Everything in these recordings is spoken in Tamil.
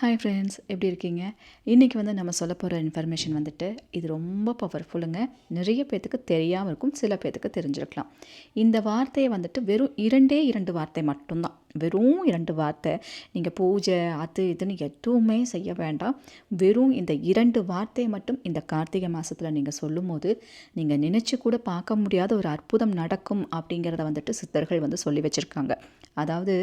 ஹாய் ஃப்ரெண்ட்ஸ் எப்படி இருக்கீங்க? இன்றைக்கி வந்து நம்ம சொல்ல போகிற இன்ஃபர்மேஷன் வந்துட்டு இது ரொம்ப பவர்ஃபுல்லுங்க நிறைய பேர்த்துக்கு தெரியாமல் இருக்கும் சில பேர்த்துக்கு தெரிஞ்சிருக்கலாம். இந்த வார்த்தையை வந்துட்டு வெறும் இரண்டே இரண்டு வார்த்தை மட்டும்தான். வெறும் இரண்டு வார்த்தை. நீங்கள் பூஜை அது இதுன்னு எதுவுமே செய்ய வேண்டாம். வெறும் இந்த இரண்டு வார்த்தை மட்டும் இந்த கார்த்திகை மாதத்தில் நீங்கள் சொல்லும்போது நீங்கள் நினச்சி கூட பார்க்க முடியாத ஒரு அற்புதம் நடக்கும் அப்படிங்கிறத வந்துட்டு சித்தர்கள் வந்து சொல்லி வச்சுருக்காங்க. அதாவது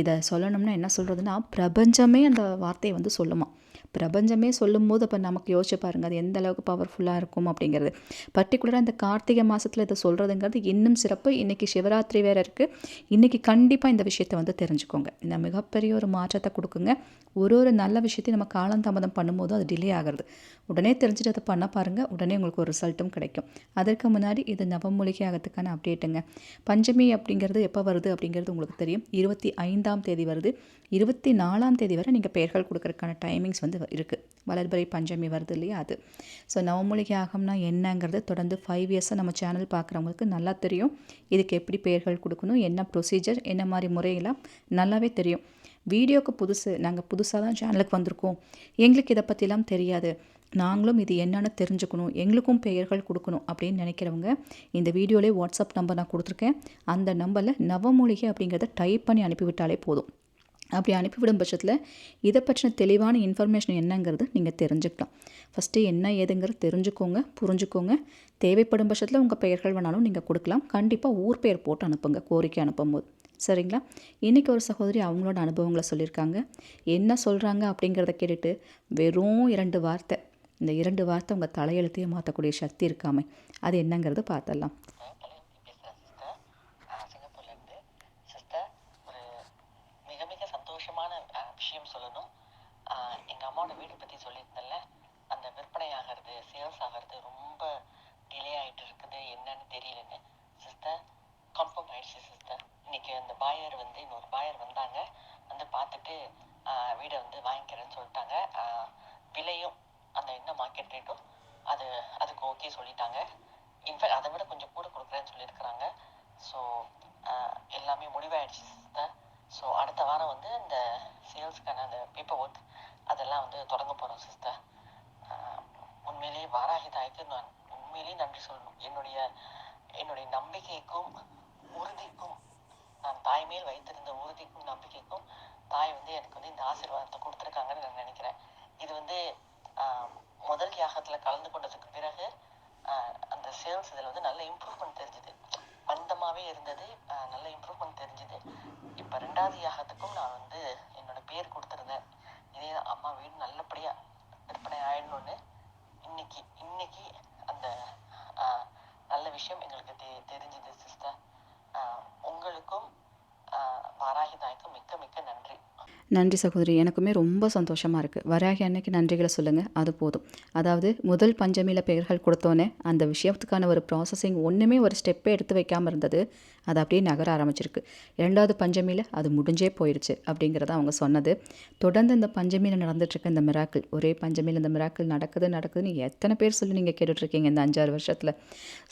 இதை சொல்லணும்னா என்ன சொல்கிறதுனா பிரபஞ்சமே அந்த வார்த்தையை வந்து சொல்லுமா. பிரபஞ்சமே சொல்லும்போது அப்போ நமக்கு யோசிச்சு பாருங்கள் அது எந்த அளவுக்கு பவர்ஃபுல்லாக இருக்கும் அப்படிங்கிறது. பர்டிகுலராக இந்த கார்த்திகை மாதத்தில் இதை சொல்கிறதுங்கிறது இன்னும் சிறப்பு. இன்றைக்கி சிவராத்திரி வேறு இருக்குது இன்றைக்கி கண்டிப்பாக இந்த விஷயத்தை வந்து தெரிஞ்சுக்கோங்க. இந்த மிகப்பெரிய ஒரு மாற்றத்தை கொடுக்குங்க. ஒரு ஒரு நல்ல விஷயத்தையும் நம்ம காலந்தாமதம் பண்ணும்போது அது டிலே ஆகிறது. உடனே தெரிஞ்சுட்டு அதை பண்ண பாருங்கள் உடனே உங்களுக்கு ஒரு ரிசல்ட்டும் கிடைக்கும். அதற்கு முன்னாடி இது நவமூலிகை ஆகிறதுக்கான அப்டேட்டுங்க பஞ்சமி அப்படிங்கிறது எப்போ வருது அப்படிங்கிறது உங்களுக்கு தெரியும். இருபத்தி ஐந்தாம் தேதி வருது. இருபத்தி நாலாம் தேதி வரை நீங்கள் பெயர்கள் கொடுக்கறதுக்கான டைமிங்ஸ் வந்து இருக்குது வளர்பறை பஞ்சமி வருது இல்லையா அது. ஸோ நவமூலிகை ஆகம்னா என்னங்கிறது தொடர்ந்து ஃபைவ் இயர்ஸாக நம்ம சேனல் பார்க்குறவங்களுக்கு நல்லா தெரியும். இதுக்கு எப்படி பெயர்கள் கொடுக்கணும் என்ன ப்ரொசீஜர் என்ன மாதிரி முறையெல்லாம் நல்லாவே தெரியும். வீடியோக்கு புதுசு நாங்கள் புதுசாக தான் சேனலுக்கு வந்திருக்கோம். எங்களுக்கு இதை பற்றிலாம் தெரியாது. நாங்களும் இது என்னென்னு தெரிஞ்சுக்கணும் எங்களுக்கும் பெயர்கள் கொடுக்கணும் அப்படின்னு நினைக்கிறவங்க இந்த வீடியோலேயே வாட்ஸ்அப் நம்பர் நான் கொடுத்துருக்கேன். அந்த நம்பரில் நவமூலிகை அப்படிங்கிறத டைப் பண்ணி அனுப்பிவிட்டாலே போதும். அப்படி அனுப்பிவிடும் பட்சத்தில் இதை பற்றின தெளிவான இன்ஃபர்மேஷன் என்னங்கிறது நீங்கள் தெரிஞ்சுக்கலாம். ஃபஸ்ட்டு என்ன ஏதுங்கிறது தெரிஞ்சுக்கோங்க புரிஞ்சுக்கோங்க. தேவைப்படும் பட்சத்தில் உங்கள் பெயர்கள் வேணாலும் நீங்கள் கொடுக்கலாம். கண்டிப்பாக ஊர் பெயர் போட்டு அனுப்புங்க கோரிக்கை அனுப்பும்போது. சரிங்களா? இன்றைக்கி ஒரு சகோதரி அவங்களோட அனுபவங்களை சொல்லியிருக்காங்க. என்ன சொல்கிறாங்க அப்படிங்கிறத கேட்டுட்டு வெறும் இரண்டு வார்த்தை இந்த இரண்டு வார்த்தை உங்கள் தலையெழுத்தையே மாற்றக்கூடிய சக்தி இருக்காமே. அது என்னங்கிறது பார்த்தலாம் பேசுகிறேன் சிஸ்டர் சிங்கப்பூர்லேருந்து சிஸ்டர் ஒரு மிக மிக சந்தோஷமான அஹ், விஷயம் சொல்லணும் எங்கள் அம்மாவோட வீடு பற்றி சொல்லியிருந்தேன்ல அந்த விற்பனை ஆகிறது சேல்ஸ் ஆகிறது ரொம்ப டிலே ஆகிட்டு இருக்குது என்னன்னு தெரியலன்னு சிஸ்டர் கன்ஃபார்ம் ஆயிடுச்சு சிஸ்டர் இன்னைக்கு அந்த பாயர் வந்து இன்னொரு பாயர் வந்தாங்க. வந்து பார்த்துட்டு வீடை வந்து வாங்கிக்கிறேன்னு சொல்லிட்டாங்க. விலையும் அந்த என்ன மார்க்கெட் ரேட்டும் அது அதுக்கு ஓகே சொல்லிட்டாங்க. இன்ஃபேக்ட் அதை விட கொஞ்சம் கூட கொடுக்குறேன்னு சொல்லியிருக்கிறாங்க. ஸோ எல்லாமே முடிவாயிடுச்சு சிஸ்டர் ஸோ அடுத்த வாரம் வந்து இந்த சேல்ஸ்க்கான அந்த பேப்பர் ஒர்க் அதெல்லாம் வந்து தொடங்க போகிறோம் சிஸ்டர் உண்மையிலேயே வாராகிதாய்க்கு நான் உண்மையிலேயே நன்றி சொல்லணும். என்னுடைய என்னுடைய நம்பிக்கைக்கும் உறுதிக்கும் நான் தாய் மேல் வைத்திருந்த உறுதிக்கும் நம்பிக்கைக்கும் தாய் வந்து எனக்கு வந்து இந்த ஆசீர்வாதத்தை கொடுத்துருக்காங்கன்னு நான் நினைக்கிறேன். இது வந்து ஆஹ், முதல் யாகத்தில் கலந்து கொண்டதுக்கு பிறகு ஆஹ், அந்த சேல்ஸ் இதில் வந்து நல்ல இம்ப்ரூவ்மெண்ட் தெரிஞ்சுது. மந்தமாகவே இருந்தது நல்ல இம்ப்ரூவ்மெண்ட் தெரிஞ்சுது. இப்போ ரெண்டாவது யாகத்துக்கும் நான் வந்து என்னோட பேர் கொடுத்துருந்தேன். இதே அம்மா வீடு நல்லபடியாக விற்பனை ஆயிடணும்னு இன்னைக்கு இன்னைக்கு அந்த ஆஹ், நல்ல விஷயம் எங்களுக்கு தெ தெரிஞ்சுது. நன்றி சகோதரி. எனக்குமே ரொம்ப சந்தோஷமாக இருக்குது வராகி அன்னைக்கு நன்றிகளை சொல்லுங்கள் அது போதும். அதாவது முதல் பஞ்சமியில் பெயர்கள் கொடுத்தோன்னே அந்த விஷயத்துக்கான ஒரு ப்ராசஸிங் ஒன்றுமே ஒரு ஸ்டெப்பே எடுத்து வைக்காமல் இருந்தது. அது அப்படியே நகர ஆரம்பிச்சிருக்கு. இரண்டாவது பஞ்சமியில் அது முடிஞ்சே போயிடுச்சு அப்படிங்கிறத அவங்க சொன்னது. தொடர்ந்து இந்த பஞ்சமியில் நடந்துட்டுருக்க இந்த மிராக்கள் ஒரே பஞ்சமியில் இந்த மிராக்கிள் நடக்குது நடக்குதுன்னு எத்தனை பேர் சொல்லி நீங்கள் கேட்டுட்ருக்கீங்க இந்த அஞ்சாறு வருஷத்தில்?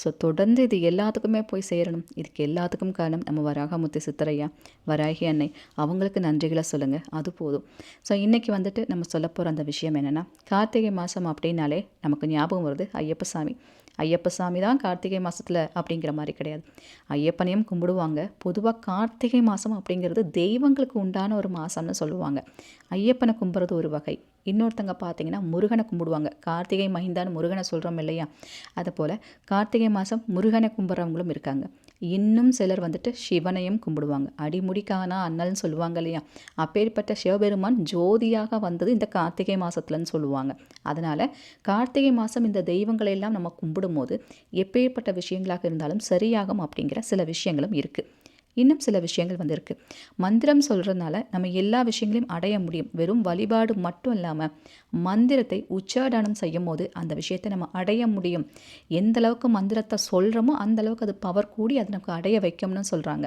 ஸோ தொடர்ந்து இது எல்லாத்துக்குமே போய் சேரணும். இதுக்கு எல்லாத்துக்கும் காரணம் நம்ம வராகமுத்து சித்தரையா வராகி அன்னை. அவங்களுக்கு நன்றிகளை சொல்லுங்கள் அது போதும். ஸோ இன்றைக்கி வந்துட்டு நம்ம சொல்ல போகிற அந்த விஷயம் என்னென்னா கார்த்திகை மாதம் அப்படின்னாலே நமக்கு ஞாபகம் வருது ஐயப்ப சாமி. ஐயப்ப சாமி தான் கார்த்திகை மாதத்தில் அப்படிங்கிற மாதிரி கிடையாது. ஐயப்பனையும் கும்பிடுவாங்க. பொதுவாக கார்த்திகை மாதம் அப்படிங்கிறது தெய்வங்களுக்கு உண்டான ஒரு மாதம்னு சொல்லுவாங்க. ஐயப்பனை கும்பிட்றது ஒரு வகை. இன்னொருத்தங்க பார்த்தீங்கன்னா முருகனை கும்பிடுவாங்க. கார்த்திகை மகிந்தான்னு முருகனை சொல்கிறோம் இல்லையா? அதை போல் கார்த்திகை மாதம் முருகனை கும்பிட்றவங்களும் இருக்காங்க. இன்னும் சிலர் வந்துட்டு சிவனையும் கும்பிடுவாங்க. அடிமுடிக்கானா அண்ணல்னு சொல்லுவாங்க இல்லையா? அப்பேற்பட்ட சிவபெருமான் ஜோதியாக வந்தது இந்த கார்த்திகை மாதத்துலன்னு சொல்லுவாங்க. அதனால் கார்த்திகை மாதம் இந்த தெய்வங்களை எல்லாம் நம்ம கும்பிடும்போது எப்பேற்பட்ட விஷயங்களாக இருந்தாலும் சரியாகும் அப்படிங்கிற சில விஷயங்களும் இருக்குது இன்னும் சில விஷயங்கள் வந்திருக்கு. மந்திரம் சொல்கிறதுனால நம்ம எல்லா விஷயங்களையும் அடைய முடியும். வெறும் வழிபாடு மட்டும் இல்லாமல் மந்திரத்தை உச்சாடனம் செய்யும் போது அந்த விஷயத்தை நம்ம அடைய முடியும். எந்த அளவுக்கு மந்திரத்தை சொல்கிறோமோ அந்த அளவுக்கு அது பவர் கூடி அது நமக்கு அடைய வைக்கும்னு சொல்கிறாங்க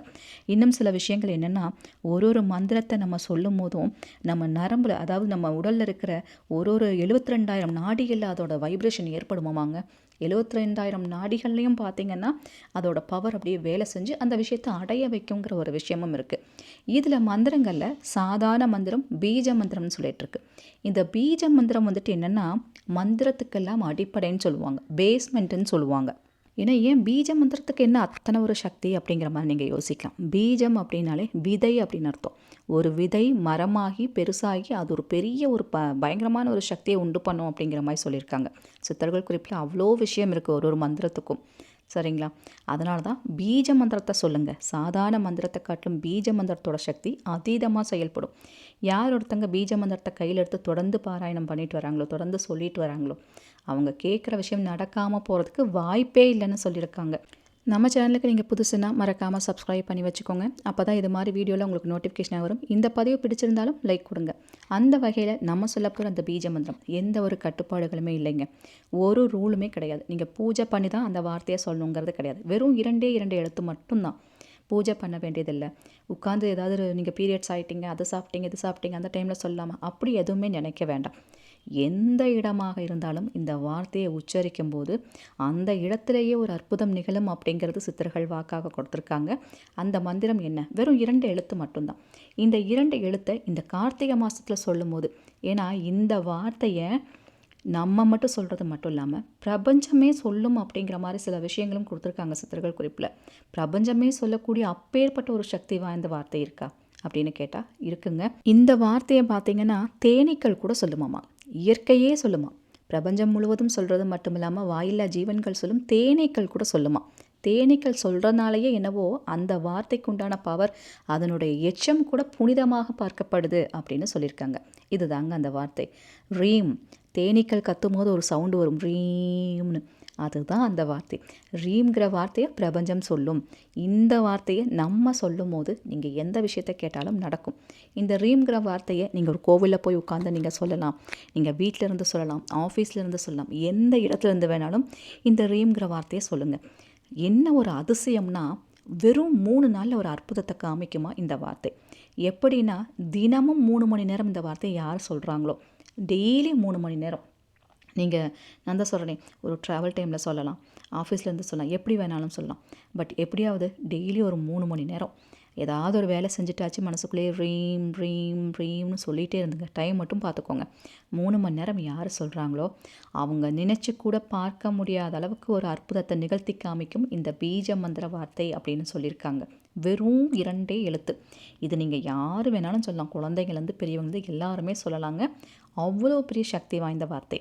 இன்னும் சில விஷயங்கள் என்னென்னா ஒரு ஒரு மந்திரத்தை நம்ம சொல்லும் போதும் நம்ம நரம்பில் அதாவது நம்ம உடலில் இருக்கிற ஒரு ஒரு எழுபத்தி ரெண்டாயிரம் நாடிகளில் அதோட வைப்ரேஷன் ஏற்படுமாமாங்க. எழுபத்தி ரெண்டாயிரம் நாடிகள்லையும் பார்த்தீங்கன்னா அதோட பவர் அப்படியே வேலை செஞ்சு அந்த விஷயத்தை அடைய வைக்குங்கிற ஒரு விஷயமும் இருக்குது இதில் மந்திரங்களில் சாதாரண மந்திரம் பீஜ மந்திரம்னு சொல்லிட்டுருக்கு இந்த பீஜ மந்திரம் வந்துட்டு என்னென்னா மந்திரத்துக்கெல்லாம் அடிப்படைன்னு சொல்லுவாங்க. பேஸ்மெண்ட்டுன்னு சொல்லுவாங்க. ஏன்னா ஏன் பீஜ மந்திரத்துக்கு என்ன அத்தனை ஒரு சக்தி அப்படிங்கிற மாதிரி நீங்கள் யோசிக்கலாம். பீஜம் அப்படின்னாலே விதை அப்படின்னு அர்த்தம். ஒரு விதை மரமாகி பெருசாகி அது ஒரு பெரிய ஒரு ப பயங்கரமான ஒரு சக்தியை உண்டு பண்ணும் அப்படிங்கிற மாதிரி சொல்லியிருக்காங்க. சித்தர்கள் குறிப்பில் அவ்வளோ விஷயம் இருக்குது ஒரு ஒரு மந்திரத்துக்கும். சரிங்களா? அதனால தான் பீஜ மந்திரத்தை சொல்லுங்கள் சாதாரண மந்திரத்தை காட்டிலும் பீஜ மந்திரத்தோட சக்தி அதீதமாக செயல்படும். யார் ஒருத்தங்க பீஜ மந்திரத்தை கையில் எடுத்து தொடர்ந்து பாராயணம் பண்ணிட்டு வராங்களோ தொடர்ந்து சொல்லிட்டு வராங்களோ அவங்க கேட்குற விஷயம் நடக்காமல் போகிறதுக்கு வாய்ப்பே இல்லைன்னு சொல்லியிருக்காங்க. நம்ம சேனலுக்கு நீங்கள் புதுசுனா மறக்காமல் சப்ஸ்கிரைப் பண்ணி வச்சுக்கோங்க. அப்போ தான் இது மாதிரி வீடியோவில் உங்களுக்கு நோட்டிஃபிகேஷன் வரும். இந்த பதிவு பிடிச்சிருந்தாலும் லைக் கொடுங்க. அந்த வகையில் நம்ம சொல்ல போகிற அந்த பீஜ மந்திரம் எந்த ஒரு கட்டுப்பாடுகளுமே இல்லைங்க. ஒரு ரூலுமே கிடையாது. நீங்கள் பூஜை பண்ணி தான் அந்த வார்த்தையை சொல்லணுங்கிறது கிடையாது. வெறும் இரண்டே இரண்டு எழுத்து மட்டும்தான். பூஜை பண்ண வேண்டியதில்லை. உட்காந்து ஏதாவது நீங்கள் பீரியட்ஸ் ஆகிட்டீங்க அதை சாப்பிட்டீங்க இது சாப்பிட்டீங்க அந்த டைமில் சொல்லாமல் அப்படி எதுவுமே நினைக்க வேண்டாம். எந்த இடமாக இருந்தாலும் இந்த வார்த்தையை உச்சரிக்கும் போது அந்த இடத்திலேயே ஒரு அற்புதம் நிகழும் அப்படிங்கிறது சித்தர்கள் வாக்காக கொடுத்துருக்காங்க. அந்த மந்திரம் என்ன? வெறும் இரண்டு எழுத்து மட்டும்தான். இந்த இரண்டு எழுத்தை இந்த கார்த்திகை மாதத்தில் சொல்லும் போது ஏன்னா இந்த வார்த்தையை நம்ம மட்டும் சொல்கிறது மட்டும் இல்லாமல் பிரபஞ்சமே சொல்லும் அப்படிங்கிற மாதிரி சில விஷயங்களும் கொடுத்துருக்காங்க சித்தர்கள் குறிப்பில். பிரபஞ்சமே சொல்லக்கூடிய அப்பேற்பட்ட ஒரு சக்தி வாய்ந்த வார்த்தை இருக்கா? அப்படின்னு கேட்டால் இருக்குங்க. இந்த வார்த்தையை பார்த்தீங்கன்னா தேனீக்கள் கூட சொல்லுமாமா. இயற்கையே சொல்லுமா. பிரபஞ்சம் முழுவதும் சொல்கிறது மட்டும் இல்லாமல் வாயில்லா ஜீவன்கள் சொல்லும் தேனீக்கள் கூட சொல்லுமா. தேனீக்கள் சொல்கிறனாலேயே என்னவோ அந்த வார்த்தைக்கு உண்டான பவர் அதனுடைய எச்சம் கூட புனிதமாக பார்க்கப்படுது அப்படின்னு சொல்லியிருக்காங்க. இதுதாங்க அந்த வார்த்தை. ரீம். தேனீக்கள் கத்தும் போது ஒரு சவுண்டு வரும். ரீம்னு. அதுதான் அந்த வார்த்தை. ரீம்ங்கிற வார்த்தையை பிரபஞ்சம் சொல்லும். இந்த வார்த்தையை நம்ம சொல்லும் போது நீங்கள் எந்த விஷயத்தை கேட்டாலும் நடக்கும். இந்த ரீம்ங்கிற வார்த்தையை நீங்கள் ஒரு கோவிலில் போய் உட்காந்து நீங்கள் சொல்லலாம். நீங்கள் வீட்டில் இருந்து சொல்லலாம் ஆஃபீஸில் இருந்து சொல்லலாம் எந்த இடத்துல இருந்து வேணாலும் இந்த ரீம்ங்கிற வார்த்தையை சொல்லுங்கள் என்ன ஒரு அதிசயம்னா வெறும் மூணு நாளில் ஒரு அற்புதத்தை காமிக்குமா இந்த வார்த்தை? எப்படின்னா தினமும் மூணு மணி நேரம் இந்த வார்த்தையை யார் சொல்கிறாங்களோ டெய்லி மூணு மணி நேரம். நீங்கள் நான் தான் சொல்கிறேன் ஒரு ட்ராவல் டைமில் சொல்லலாம். ஆஃபீஸ்லேருந்து சொல்லலாம். எப்படி வேணாலும் சொல்லலாம். பட் எப்படியாவது டெய்லி ஒரு மூணு மணி நேரம் ஏதாவது ஒரு வேலை செஞ்சுட்டாச்சு மனசுக்குள்ளேயே ரீம் ரீம் ரீம்னு சொல்லிகிட்டே இருந்துங்க. டைம் மட்டும் பார்த்துக்கோங்க. மூணு மணி நேரம் யார் சொல்கிறாங்களோ அவங்க நினச்சி கூட பார்க்க முடியாத அளவுக்கு ஒரு அற்புதத்தை நிகழ்த்தி காமிக்கும் இந்த பீஜ மந்திர வார்த்தை அப்படின்னு சொல்லியிருக்காங்க. வெறும் இரண்டே எழுத்து. இது நீங்கள் யார் வேணாலும் சொல்லலாம். குழந்தைங்கள்லேருந்து பெரியவங்க எல்லாருமே சொல்லலாங்க. அவ்வளோ பெரிய சக்தி வாய்ந்த வார்த்தை.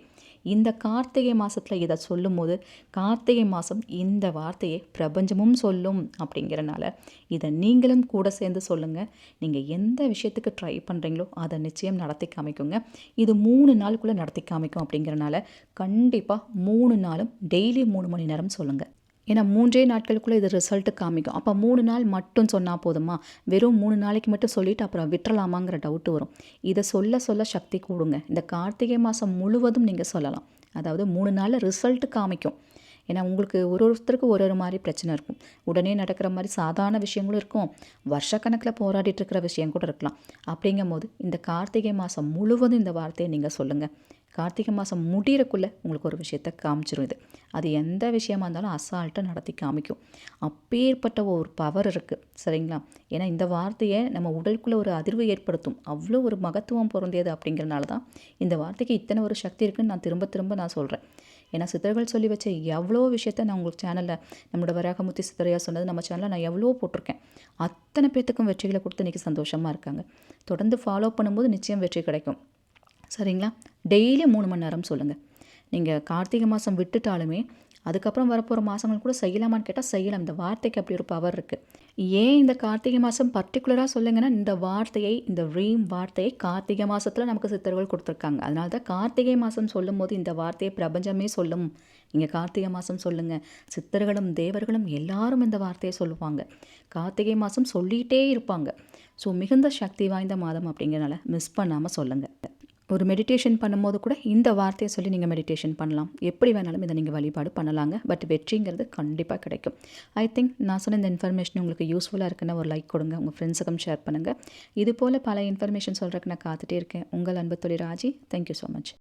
இந்த கார்த்திகை மாதத்தில் இதை சொல்லும்போது கார்த்திகை மாதம் இந்த வார்த்தையை பிரபஞ்சமும் சொல்லும் அப்படிங்கிறனால இதை நீங்களும் கூட சேர்ந்து சொல்லுங்கள் நீங்கள் எந்த விஷயத்துக்கு ட்ரை பண்ணுறீங்களோ அதை நிச்சயம் நடத்தி காமிக்குங்க. இது மூணு நாளுக்குள்ளே நடத்தி காமிக்கும் அப்படிங்கிறனால கண்டிப்பாக மூணு நாளும் டெய்லி மூணு மணி நேரம் சொல்லுங்கள் ஏன்னா மூன்றே நாட்களுக்குள்ளே இது ரிசல்ட்டு காமிக்கும். அப்போ மூணு நாள் மட்டும் சொன்னால் போதுமா? வெறும் மூணு நாளைக்கு மட்டும் சொல்லிவிட்டு அப்புறம் விட்டுறலாமாங்கிற டவுட்டு வரும். இதை சொல்ல சொல்ல சக்தி கூடுங்க. இந்த கார்த்திகை மாதம் முழுவதும் நீங்கள் சொல்லலாம். அதாவது மூணு நாளில் ரிசல்ட்டு காமிக்கும். ஏன்னா உங்களுக்கு ஒரு ஒருத்தருக்கு ஒரு ஒரு மாதிரி பிரச்சனை இருக்கும். உடனே நடக்கிற மாதிரி சாதாரண விஷயங்களும் இருக்கும். வருஷக்கணக்கில் போராடிட்டு இருக்கிற விஷயம் கூட இருக்கலாம். அப்படிங்கும் போது இந்த கார்த்திகை மாதம் முழுவதும் இந்த வார்த்தையை நீங்கள் சொல்லுங்கள் கார்த்திகை மாதம் முடிகிறக்குள்ளே உங்களுக்கு ஒரு விஷயத்த காமிச்சிடும் இது. அது எந்த விஷயமா இருந்தாலும் அசால்ட்டாக நடத்தி காமிக்கும். அப்பேற்பட்ட ஒரு பவர் இருக்குது சரிங்களா? ஏன்னா இந்த வார்த்தையை நம்ம உடலுக்குள்ளே ஒரு அதிர்வு ஏற்படுத்தும். அவ்வளோ ஒரு மகத்துவம் பொருந்தியது அப்படிங்கிறனால தான் இந்த வார்த்தைக்கு இத்தனை ஒரு சக்தி இருக்குன்னு நான் திரும்ப திரும்ப நான் சொல்கிறேன் ஏன்னா சித்தர்கள் சொல்லி வச்ச எவ்வளோ விஷயத்த நான் உங்களுக்கு சேனலில் நம்மளோட வராகமுத்தி சித்தரையாக சொன்னது நம்ம சேனலில் நான் எவ்வளோ போட்டிருக்கேன். அத்தனை பேர்த்துக்கும் வெற்றிகளை கொடுத்து இன்றைக்கி சந்தோஷமாக இருக்காங்க. தொடர்ந்து ஃபாலோ பண்ணும்போது நிச்சயம் வெற்றி கிடைக்கும். சரிங்களா? டெய்லி மூணு மணி நேரம் சொல்லுங்கள் நீங்கள் கார்த்திகை மாதம் விட்டுட்டாலுமே அதுக்கப்புறம் வரப்போகிற மாதங்கள் கூட செய்யலாமான்னு கேட்டால் செய்யலாம். இந்த வார்த்தைக்கு அப்படி ஒரு பவர் இருக்குது ஏன் இந்த கார்த்திகை மாதம் பர்டிகுலராக சொல்லுங்கன்னா இந்த வார்த்தையை இந்த ரீம் வார்த்தையை கார்த்திகை மாதத்தில் நமக்கு சித்தர்கள் கொடுத்துருக்காங்க. அதனால தான் கார்த்திகை மாதம் சொல்லும் போது இந்த வார்த்தையை பிரபஞ்சமே சொல்லும். நீங்கள் கார்த்திகை மாதம் சொல்லுங்கள் சித்தர்களும் தேவர்களும் எல்லாரும் இந்த வார்த்தையை சொல்லுவாங்க. கார்த்திகை மாதம் சொல்லிகிட்டே இருப்பாங்க. ஸோ மிகுந்த சக்தி வாய்ந்த மாதம் அப்படிங்கிறனால மிஸ் பண்ணாமல் சொல்லுங்கள் ஒரு மெடிடேஷன் பண்ணும்போது கூட இந்த வார்த்தையை சொல்லி நீங்கள் மெடிடேஷன் பண்ணலாம். எப்படி வேணாலும் இதை நீங்கள் வழிபாடு பண்ணலாங்க. பட் வெற்றிங்கிறது கண்டிப்பாக கிடைக்கும். ஐ திங்க் நான் சொன்ன இந்த இன்ஃபர்மேஷன் உங்களுக்கு யூஸ்ஃபுல்லாக இருக்குன்னு ஒரு லைக் கொடுங்க. உங்கள் ஃப்ரெண்ட்ஸுக்கும் ஷேர் பண்ணுங்கள் இது போல் பல இன்ஃபர்மேஷன் சொல்கிறதுக்கு நான் காத்துட்டே இருக்கேன். உங்கள் அன்பு தொழில் ராஜி. Thank you so much